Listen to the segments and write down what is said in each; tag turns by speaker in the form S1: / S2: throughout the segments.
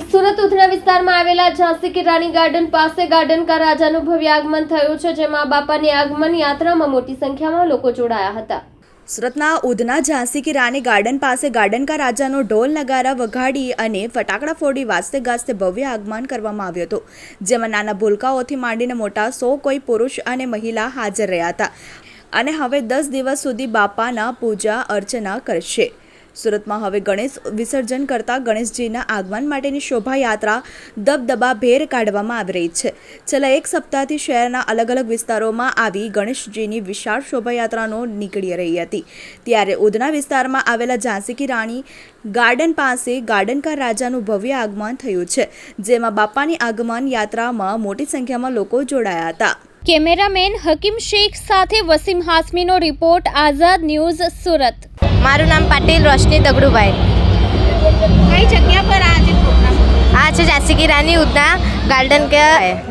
S1: સુરત ઉધના વિસ્તારમાં આવેલા ઝાંસી કી રાણી ગાર્ડન પાસે ગાર્ડન કા રાજાનું ભવ્ય આગમન થયું છે, જેમાં બાપાની આગમન યાત્રામાં મોટી સંખ્યામાં લોકો જોડાયા હતા.
S2: સુરતના ઉધના ઝાંસી કી રાની ગાર્ડન પાસે ગાર્ડન કા રાજાનો ઢોલ નગારા વગાડી અને ફટાકડા ફોડી વાજતે ગાજતે ભવ્ય આગમન કરવામાં આવ્યું હતું, જેમાં નાના ભૂલકાઓથી માંડીને મોટા સો કોઈ પુરુષ અને મહિલા હાજર રહ્યા હતા. અને હવે દસ દિવસ સુધી બાપાના પૂજા અર્ચના કરશે. સુરતમાં હવે ગણેશ વિસર્જન કરતા ગણેશજીના આગમન માટેની શોભાયાત્રા દબદબાભેર કાઢવામાં આવી રહી છે. છેલ્લા એક સપ્તાહથી શહેરના અલગ અલગ વિસ્તારોમાં આવી ગણેશજીની વિશાળ શોભાયાત્રાનો નીકળી રહી હતી. ત્યારે ઉધના વિસ્તારમાં આવેલા ઝાંસી કી રાણી ગાર્ડન પાસે ગાર્ડનકાર રાજાનું ભવ્ય આગમન થયું છે, જેમાં બાપાની આગમન યાત્રામાં મોટી સંખ્યામાં લોકો જોડાયા હતા.
S3: કેમેરામેન હકીમ શેખ સાથે વસીમ હાસમીનો રિપોર્ટ, આઝાદ ન્યૂઝ સુરત.
S4: મારું નામ પાટીલ રોશની દગડુભાઈ.
S5: કઈ જગ્યા પર આ જે
S4: આ છે ઝાંસી કી રાની ઉદના ગાર્ડન કે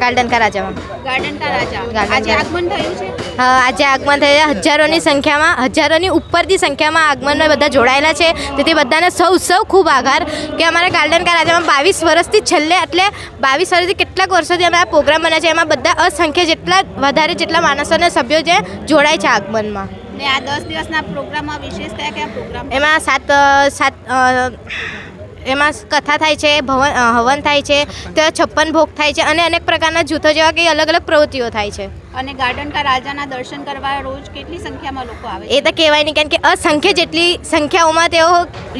S4: ગાર્ડન કા રાજામાં.
S5: ગાર્ડન કા રાજા. આજે આગમન થયું છે?
S4: આજે આગમન થયેલા હજારોની સંખ્યામાં હજારોની ઉપરથી સંખ્યામાં આગમનમાં બધા જોડાયેલા છે. તેથી બધાને સૌ સૌ ખૂબ આભાર કે અમારા ગાર્ડન કા રાજામાં બાવીસ વર્ષથી છેલ્લે એટલે બાવીસ વર્ષથી કેટલાક વર્ષોથી અમે આ પ્રોગ્રામ બન્યા છે. એમાં બધા અસંખ્ય જેટલા વધારે જેટલા માણસોના સભ્યો જે જોડાય છે આગમનમાં.
S5: ને આ દસ દિવસના પ્રોગ્રામમાં વિશેષ કયા કયા પ્રોગ્રામ
S4: એમાં સાત સાત એમાં કથા થાય છે ભવન હવન થાય છે ત્યાં છપ્પન ભોગ થાય છે અને અનેક પ્રકારના જૂથો જેવા કઈ અલગ અલગ પ્રવૃત્તિઓ થાય છે.
S5: અને ગાર્ડન કા રાજાના દર્શન કરવા રોજ કેટલી સંખ્યામાં લોકો આવે
S4: એ તો કહેવાય નહીં કારણ કે અસંખ્ય જેટલી સંખ્યાઓમાં તેઓ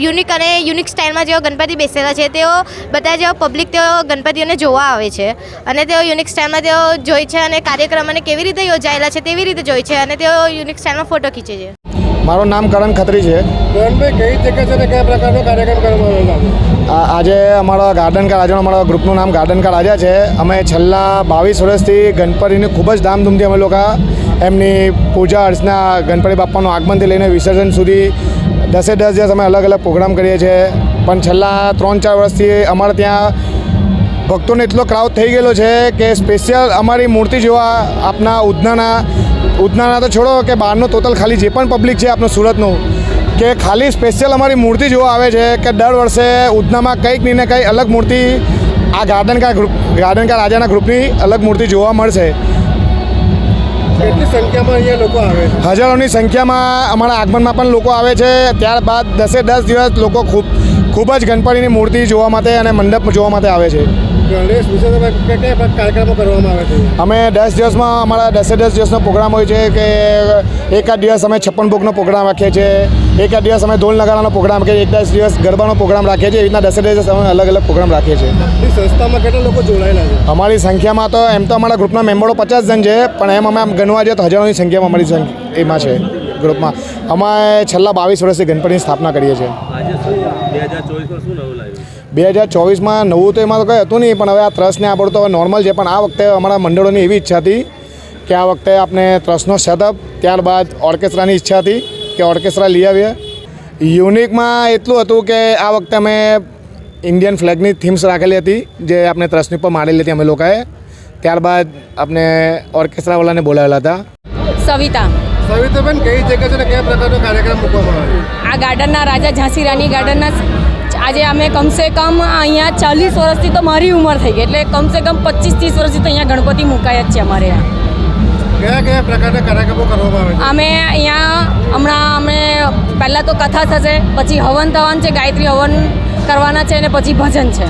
S4: યુનિક અને યુનિક સ્ટાઇલમાં જેઓ ગણપતિ બેસેલા છે તેઓ બધા જેઓ પબ્લિક તેઓ ગણપતિઓને જોવા આવે છે. અને તેઓ યુનિક સ્ટાઇલમાં તેઓ જોઈ છે અને કાર્યક્રમ અને કેવી રીતે યોજાયેલા છે તેવી રીતે જોઈ છે અને તેઓ યુનિક સ્ટાઇલમાં ફોટો ખીંચે છે.
S6: મારું નામ કરણ ખત્રી છે.
S7: કરણભાઈ કઈ જગ્યા છે ને કયા પ્રકારનો કાર્યક્રમ કરવામાં આવેલો
S6: આજે અમારા ગાર્ડન કા રાજાનું અમારા ગ્રુપનું નામ ગાર્ડન કા રાજા છે. અમે છેલ્લા બાવીસ વર્ષથી ગણપતિની ખૂબ જ ધામધૂમથી અમે લોકો એમની પૂજા અર્ચના ગણપતિ બાપાનું આગમનથી લઈને વિસર્જન સુધી દસે દસ દિવસ અમે અલગ અલગ પ્રોગ્રામ કરીએ છીએ. પણ છેલ્લા ત્રણ ચાર વર્ષથી અમારે ત્યાં ભક્તોને એટલો ક્રાઉડ થઈ ગયેલો છે કે સ્પેશિયલ અમારી મૂર્તિ જોવા આપના ઉધનાના ઉધનાના તો છોડો કે બહારનો ટોટલ ખાલી જે પણ પબ્લિક છે આપણું સુરતનું કે ખાલી સ્પેશિયલ અમારી મૂર્તિ જોવા આવે છે કે દર વર્ષે ઉધનામાં કંઈક ને કંઈ અલગ મૂર્તિ આ ગાર્ડનકા ગ્રુપ ગાર્ડનકા રાજાના ગ્રુપની અલગ મૂર્તિ જોવા મળશે.
S7: કેટલી સંખ્યામાં અહીંયા આવે
S6: હજારોની સંખ્યામાં અમારા આગમનમાં પણ લોકો આવે છે. ત્યારબાદ દસે દસ દિવસ લોકો ખૂબ ખૂબ જ ગણપતિની મૂર્તિ જોવા માટે અને મંડપ જોવા માટે આવે છે.
S7: ગણેશ કયા કાર્યક્રમો કરવામાં આવે છે.
S6: અમે દસ દિવસમાં અમારા દસે દસ દિવસનો પ્રોગ્રામ હોય છે કે એકાદ દિવસ અમે છપ્પન ભોગનો પ્રોગ્રામ રાખીએ છીએ એકાદ દિવસ અમે ઢોલ નગારાનો પ્રોગ્રામ રાખીએ એક દસ દિવસ ગરબાનો પ્રોગ્રામ રાખીએ છીએ એવી રીતના દસે દસ દિવસ અમે અલગ અલગ પ્રોગ્રામ રાખીએ છીએ.
S7: એ સંસ્થામાં કેટલા લોકો જોડાયેલા છે?
S6: અમારી સંખ્યામાં તો એમ તો અમારા ગ્રુપના મેમ્બરો પચાસ જણ છે પણ એમ અમે આમ ગણવા જઈએ તો હજારોની સંખ્યામાં અમારી સંખ્યા એમાં છે ગ્રુપમાં. અમે છેલ્લા બાવીસ વર્ષથી ગણપતિની સ્થાપના કરીએ છીએ.
S8: બે હજાર ચોવીસમાં નવું
S6: તો એમાં તો કંઈ હતું નહીં પણ હવે આ ટ્રસ્ટને આપણે તો હવે નોર્મલ છે. પણ આ વખતે અમારા મંડળોની એવી ઈચ્છા હતી કે આ વખતે આપણે ટ્રસ્ટનો સેટઅપ ત્યારબાદ ઓર્કેસ્ટ્રાની ઈચ્છા હતી કે ઓર્કેસ્ટ્રા લઈ આવીએ. યુનિકમાં એટલું હતું કે આ વખતે અમે ઇન્ડિયન ફ્લેગની થીમ્સ રાખેલી હતી જે આપણે ટ્રસ્ટની ઉપર મારેલી હતી અમે લોકોએ. ત્યારબાદ આપણે ઓર્કેસ્ટ્રાવાળાને બોલાવેલા હતા.
S9: સવિતા.
S7: સવિતાબેન કઈ જગ્યા છે ને કયા પ્રકારનો કાર્યક્રમ મૂકવામાં આવે?
S9: આ ગાર્ડનના રાજા ઝાંસી રાની ગાર્ડનના આજે અમે કમસે કમ અહીંયા ચાલીસ વર્ષથી તો મારી ઉંમર થઈ ગઈ એટલે કમસે કમ પચીસ ત્રીસ વર્ષથી તો અહીંયા ગણપતિ મુકાય જ છે અમારે
S7: કયા કયા પ્રકારના કાર્યક્રમો કરવામાં આવે
S9: અમે અહીંયા હમણાં અમે પહેલાં તો કથા થશે પછી હવન થવાનું છે ગાયત્રી હવન કરવાના છે અને પછી ભજન છે.